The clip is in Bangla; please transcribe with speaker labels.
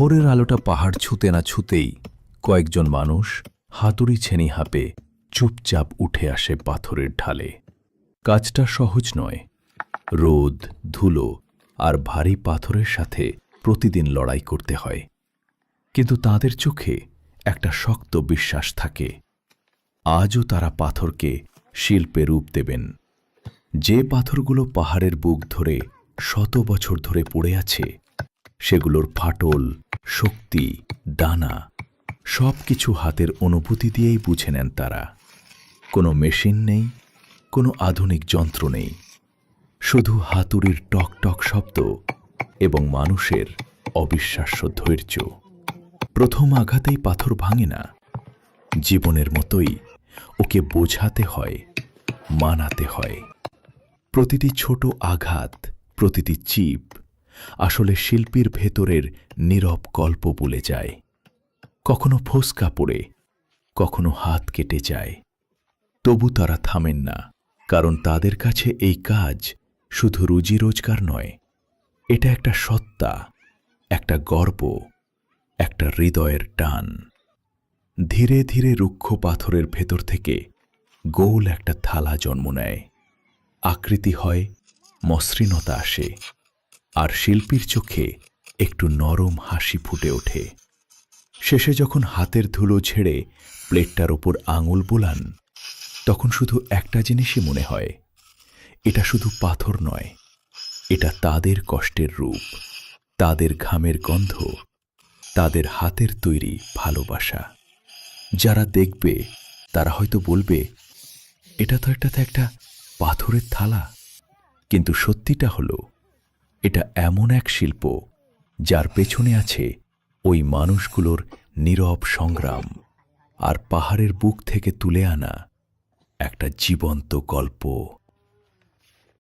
Speaker 1: ভোরের আলোটা পাহাড় ছুতে না ছুতেই কয়েকজন মানুষ হাতুড়ি ছেনি হাপে চুপচাপ উঠে আসে পাথরের ঢালে। কাজটা সহজ নয়। রোদ, ধুলো আর ভারী পাথরের সাথে প্রতিদিন লড়াই করতে হয়। কিন্তু তাদের চোখে একটা শক্ত বিশ্বাস থাকে। আজও তারা পাথরকে শিল্পে রূপ দেবেন। যে পাথরগুলো পাহাড়ের বুক ধরে শত বছর ধরে পড়ে আছে, সেগুলোর ফাটল শক্তি দানা সব কিছু হাতের অনুভূতি দিয়েই বুঝে নেন তারা। কোনো মেশিন নেই, কোনো আধুনিক যন্ত্র নেই। শুধু হাতুড়ির টক টক শব্দ এবং মানুষের অবিশ্বাস্য ধৈর্য। প্রথম আঘাতেই পাথর ভাঙে না। জীবনের মতোই ওকে বোঝাতে হয়, মানাতে হয়। প্রতিটি ছোট আঘাত, প্রতিটি চিপ আসলে শিল্পীর ভেতরের নীরব গল্প বলে যায়। কখনো ফোসকা পড়ে, কখনো হাত কেটে যায়। তবু তারা থামেন না, কারণ তাদের কাছে এই কাজ শুধু রুজি রোজগার নয়। এটা একটা সত্তা, একটা গর্ব, একটা হৃদয়ের টান। ধীরে ধীরে রুক্ষ পাথরের ভেতর থেকে গোল একটা থালা জন্ম নেয়। আকৃতি হয়, মসৃণতা আসে। আর শিল্পীর চোখে একটু নরম হাসি ফুটে ওঠে। শেষে যখন হাতের ধুলো ছেড়ে প্লেটটার ওপর আঙুল বোলান, তখন শুধু একটা জিনিসই মনে হয়। এটা শুধু পাথর নয়, এটা তাদের কষ্টের রূপ, তাদের ঘামের গন্ধ, তাদের হাতের তৈরি ভালোবাসা। যারা দেখবে, তারা হয়তো বলবে, এটা তো একটা তো একটা পাথরের থালা। কিন্তু সত্যিটা হলো এটা এমন এক শিল্প যার পেছনে আছে ওই মানুষগুলোর নীরব সংগ্রাম আর পাহাড়ের বুক থেকে তুলে আনা একটা জীবন্ত গল্প।